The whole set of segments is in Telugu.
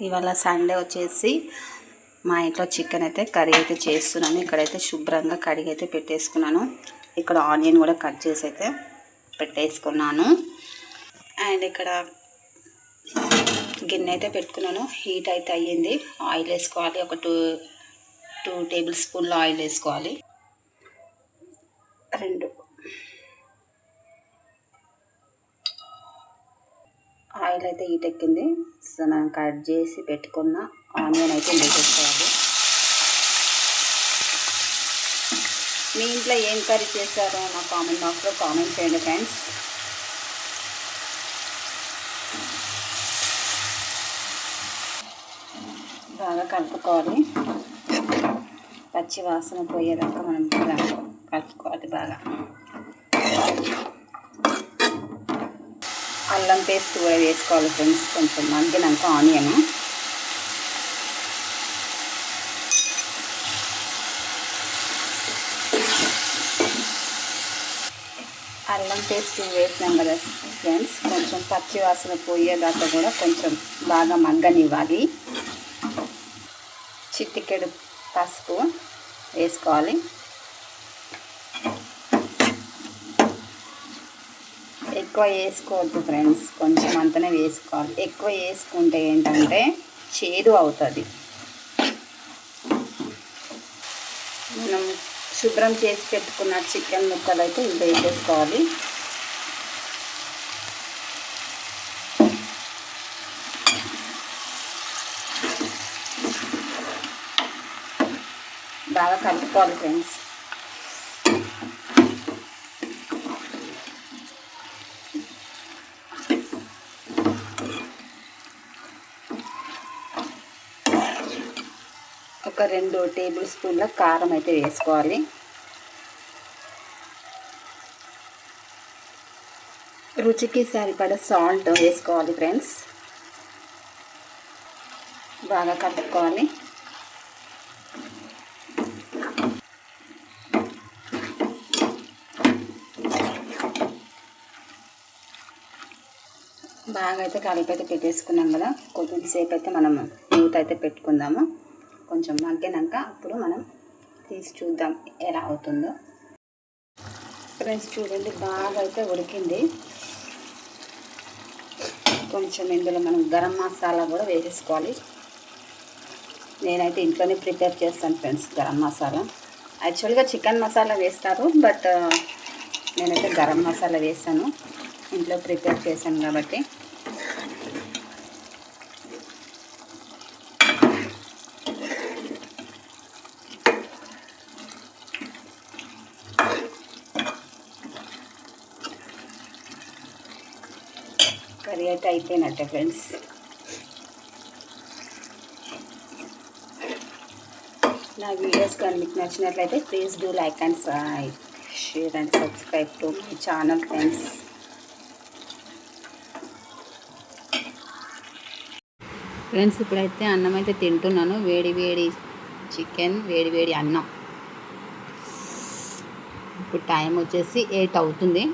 ఇవాళ సండే వచ్చేసి మా ఇంట్లో చికెన్ అయితే కర్రీ అయితే చేస్తున్నాను. ఇక్కడైతే శుభ్రంగా కడిగి అయితే పెట్టేసుకున్నాను. ఇక్కడ ఆనియన్ కూడా కట్ చేసి అయితే పెట్టేసుకున్నాను. అండ్ ఇక్కడ గిన్నె అయితే పెట్టుకున్నాను. హీట్ అయితే అయ్యింది. ఆయిల్ వేసుకోవాలి. ఒక టూ టూ టేబుల్ స్పూన్ల ఆయిల్ వేసుకోవాలి. రెండు ఆయిల్ అయితే హీట్ ఎక్కింది. సో మనం కట్ చేసి పెట్టుకున్న ఆనియన్ అయితే వేసేసుకోవాలి మీ ఇంట్లో ఏం కర్రీ చేస్తారో నా కామెంట్ బాక్స్లో కామెంట్ చేయండి ఫ్రెండ్స్. బాగా కలుపుకోవాలి. పచ్చి వాసన పోయేదాకా మనం బాగా కలుపుకోవాలి బాగా. అల్లం పేస్ట్ కూడా వేసుకోవాలి ఫ్రెండ్స్. కొంచెం మగ్గినాక ఆనియన్. అల్లం పేస్ట్ వేసినాం కదా ఫ్రెండ్స్. కొంచెం పచ్చి వాసన పోయేదాకా కూడా కొంచెం బాగా మగ్గనివ్వాలి. చిట్టికెడు పసుపు వేసుకోవాలి. ఎక్కువ వేసుకోవద్దు ఫ్రెండ్స్ కొంచెం అంతనే వేసుకోవాలి. ఎక్కువ వేసుకుంటే ఏంటంటే చేదు అవుతుంది. మనం శుభ్రం చేసి పెట్టుకున్న చికెన్ ముక్కలు అయితే వేసేసుకోవాలి. బాగా కలుపుకోవాలి ఫ్రెండ్స్ ఒక రెండు టేబుల్ స్పూన్ల కారం అయితే వేసుకోవాలి. రుచికి సరిపడ సాల్ట్ వేసుకోవాలి ఫ్రెండ్స్. బాగా కలుపుకోవాలి. బాగా అయితే కలిపి అయితే పెట్టేసుకున్నాం కదా. కొద్దిసేపు అయితే మనం మూత అయితే పెట్టుకుందాము. కొంచెం మగ్గినాక అప్పుడు మనం తీసి చూద్దాం ఎలా అవుతుందో. ఫ్రెండ్స్ చూడండి బాగా అయితే ఉడికింది. కొంచెం ఇందులో మనం గరం మసాలా కూడా వేసేసుకోవాలి. నేనైతే ఇంట్లోనే ప్రిపేర్ చేస్తాను ఫ్రెండ్స్ గరం మసాలా. యాక్చువల్గా చికెన్ మసాలా వేస్తారు బట్ నేనైతే గరం మసాలా వేసాను. ఇంట్లో ప్రిపేర్ చేశాను కాబట్టి. కర్రీ అయితే అయిపోయినట్ట ఫ్రెండ్స్. నా వీడియోస్ కానీ మీకు నచ్చినట్లయితే please do like and share and subscribe to my channel friends. Friends ఇప్పుడైతే అన్నం అయితే తింటున్నాను. వేడి వేడి చికెన్ వేడి వేడి అన్నం. ఇప్పుడు టైం వచ్చేసి ఎయిట్ అవుతుంది.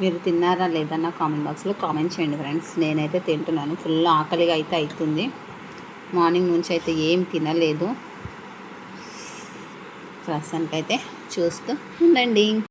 మీరు తిన్నారా లేదన్నా కామెంట్ బాక్స్లో కామెంట్ చేయండి ఫ్రెండ్స్ నేనైతే తింటున్నాను. ఫుల్ ఆకలిగా అయితే అవుతుంది మార్నింగ్ నుంచి అయితే ఏం తినలేదు. ప్రస్తుతానికైతే చూస్తూ ఉండండి.